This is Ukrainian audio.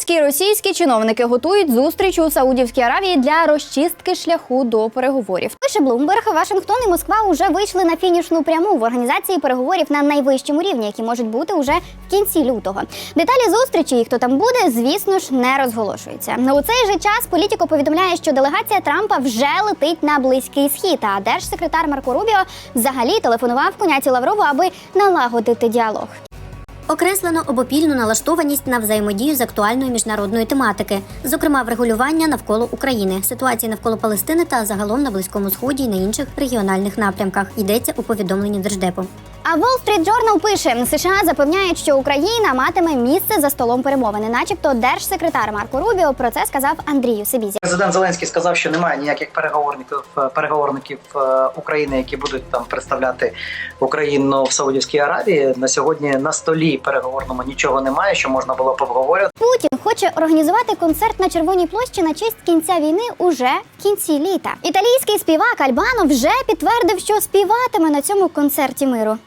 Американські і російські чиновники готують зустріч у Саудівській Аравії для розчистки шляху до переговорів. Пише Блумберг, Вашингтон і Москва вже вийшли на фінішну пряму в організації переговорів на найвищому рівні, які можуть бути уже в кінці лютого. Деталі зустрічі і хто там буде, звісно ж, не розголошується. У цей же час політико повідомляє, що делегація Трампа вже летить на близький схід. А держсекретар Марко Рубіо взагалі телефонував коняці Лаврову, аби налагодити діалог. Окреслено обопільну налаштованість на взаємодію з актуальної міжнародної тематики, зокрема врегулювання навколо України, ситуації навколо Палестини та загалом на Близькому Сході і на інших регіональних напрямках. Йдеться у повідомленні Держдепу. А Wall Street Journal пише: США запевняють, що Україна матиме місце за столом перемовини, начебто держсекретар Марко Рубіо про це сказав Андрію Сибізі. Президент Зеленський сказав, що немає ніяких переговорників е, переговорників е, України, які будуть там представляти Україну в Саудівській Аравії. На сьогодні на столі переговорному нічого немає, що можна було б обговорювати. Путін хоче організувати концерт на Червоній площі на честь кінця війни уже в кінці літа. Італійський співак Альбано вже підтвердив, що співатиме на цьому концерті миру.